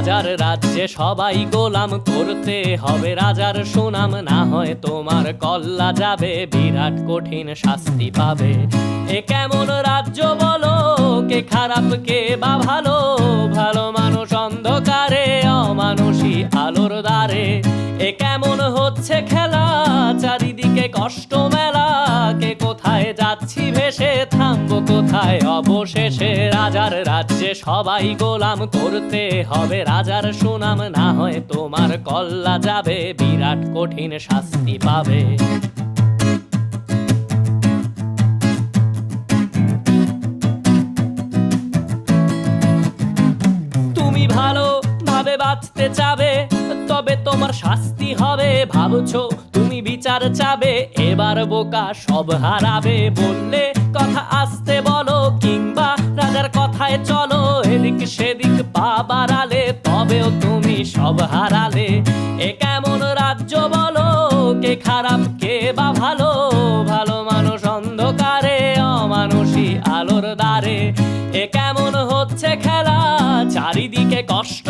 রাজার রাজ্যে সবাই গোলাম করতে হবে। রাজার সুনাম না হয় তোমার, কল্লা যাবে, বিরাট কঠিন শাস্তি পাবে। এ কেমন রাজ্য বলো, কে খারাপ, কে বা ভালো? ভালো মানুষ অন্ধকারে, অমানুষী আলোর দ্বারে। এ কেমন হচ্ছে খেলা যাচ্ছি ভেসে থামবো কোথায়? অবশেষে রাজার রাজ্যে সবাই গোলাম করতে হবে। রাজার সুনাম না হয় তোমার, কল্লা যাবে, বিরাট কঠিন শাস্তি পাবে। তুমি ভালো ভাবে বাঁচতে চাবে, তবে তোমার শাস্তি হবে। ভাবছ বিচার চাবে, এবার বোকা সব হারাবে। বললে কথা আসতে বলো, কিংবা রাজার কথায় চলো, এদিক সেদিক পা বাড়ালে, তবেও তুমি সব হারালে। এ কেমন রাজ্য বলো, কে খারাপ, কে বা ভালো? ভালো মানুষ অন্ধকারে, অমানুষী আলোর দ্বারে। এ কেমন হচ্ছে খেলা, চারিদিকে কষ্ট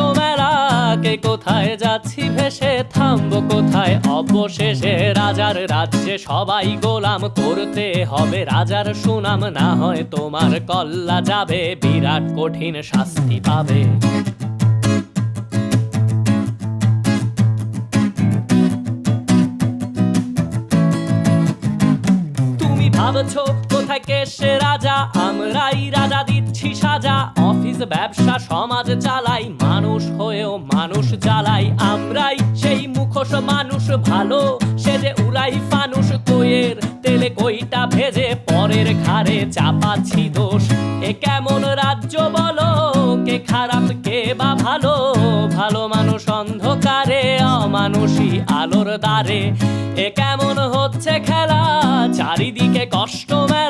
মেলা কোথায় যাচ্ছি ভেসে থামবো কোথায়? অবশেষে রাজার রাজ্যে সবাই গোলাম করতে হবে। রাজার সুনাম না হয় তোমার, কল্লা যাবে, বিরাট কঠিন শাস্তি পাবে। কোথায় কে রাজা? আমরাই রাজা দিচ্ছি সাজা। অফিস, ব্যবসা, সমাজ চালাই সেই মানুষ ভালো, সে যে উড়াই ফানুষ কইয়ের তেলে কইটা ভেজে পরের ঘাড়ে চাপাচ্ছি দোষ এ কেমন রাজ্য বলো, কে খারাপ, কে বা ভালো ভালো মানুষ অন্ধকারে, অমানুষী আলোর দ্বারে। এ কেমন হচ্ছে খেলা, চারিদিকে কষ্ট মেলা